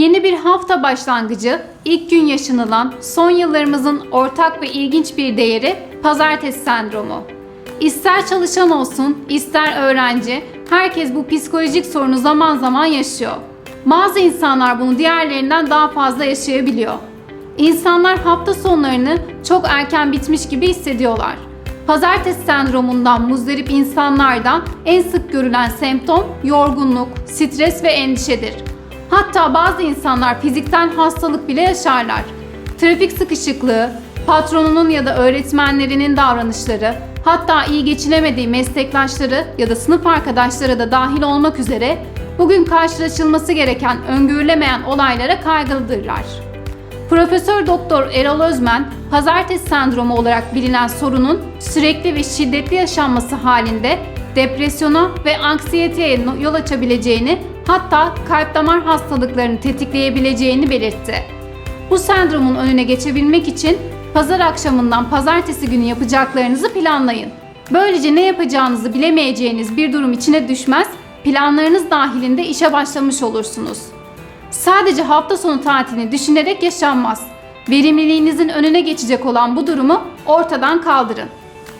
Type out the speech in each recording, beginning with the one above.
Yeni bir hafta başlangıcı, ilk gün yaşanılan son yıllarımızın ortak ve ilginç bir değeri pazartesi sendromu. İster çalışan olsun, ister öğrenci, herkes bu psikolojik sorunu zaman zaman yaşıyor. Bazı insanlar bunu diğerlerinden daha fazla yaşayabiliyor. İnsanlar hafta sonlarını çok erken bitmiş gibi hissediyorlar. Pazartesi sendromundan muzdarip insanlarda en sık görülen semptom yorgunluk, stres ve endişedir. Hatta bazı insanlar fiziksel hastalık bile yaşarlar. Trafik sıkışıklığı, patronunun ya da öğretmenlerinin davranışları, hatta iyi geçinemediği meslektaşları ya da sınıf arkadaşları da dahil olmak üzere bugün karşılaşılması gereken öngörülemeyen olaylara kaygılıdırlar. Profesör Doktor Erol Özmen, pazartesi sendromu olarak bilinen sorunun sürekli ve şiddetli yaşanması halinde depresyona ve anksiyeteye yol açabileceğini, hatta kalp damar hastalıklarını tetikleyebileceğini belirtti. Bu sendromun önüne geçebilmek için pazar akşamından pazartesi günü yapacaklarınızı planlayın. Böylece ne yapacağınızı bilemeyeceğiniz bir durum içine düşmez, planlarınız dahilinde işe başlamış olursunuz. Sadece hafta sonu tatilini düşünerek yaşanmaz. Verimliliğinizin önüne geçecek olan bu durumu ortadan kaldırın.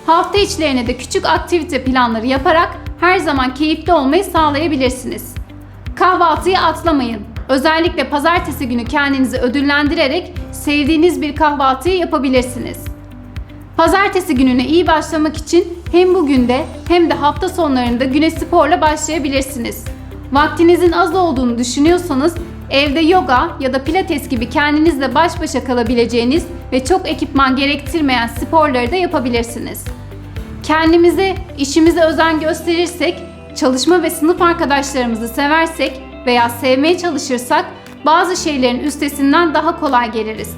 Hafta içlerine de küçük aktivite planları yaparak her zaman keyifli olmayı sağlayabilirsiniz. Kahvaltıyı atlamayın. Özellikle pazartesi günü kendinizi ödüllendirerek sevdiğiniz bir kahvaltıyı yapabilirsiniz. Pazartesi gününe iyi başlamak için hem bugün de hem de hafta sonlarında güne sporla başlayabilirsiniz. Vaktinizin az olduğunu düşünüyorsanız evde yoga ya da pilates gibi kendinizle baş başa kalabileceğiniz ve çok ekipman gerektirmeyen sporları da yapabilirsiniz. Kendimize, işimize özen gösterirsek, çalışma ve sınıf arkadaşlarımızı seversek veya sevmeye çalışırsak bazı şeylerin üstesinden daha kolay geliriz.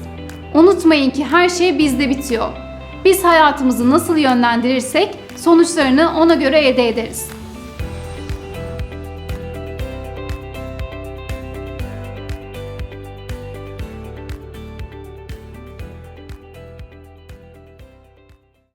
Unutmayın ki her şey bizde bitiyor. Biz hayatımızı nasıl yönlendirirsek sonuçlarını ona göre elde ederiz.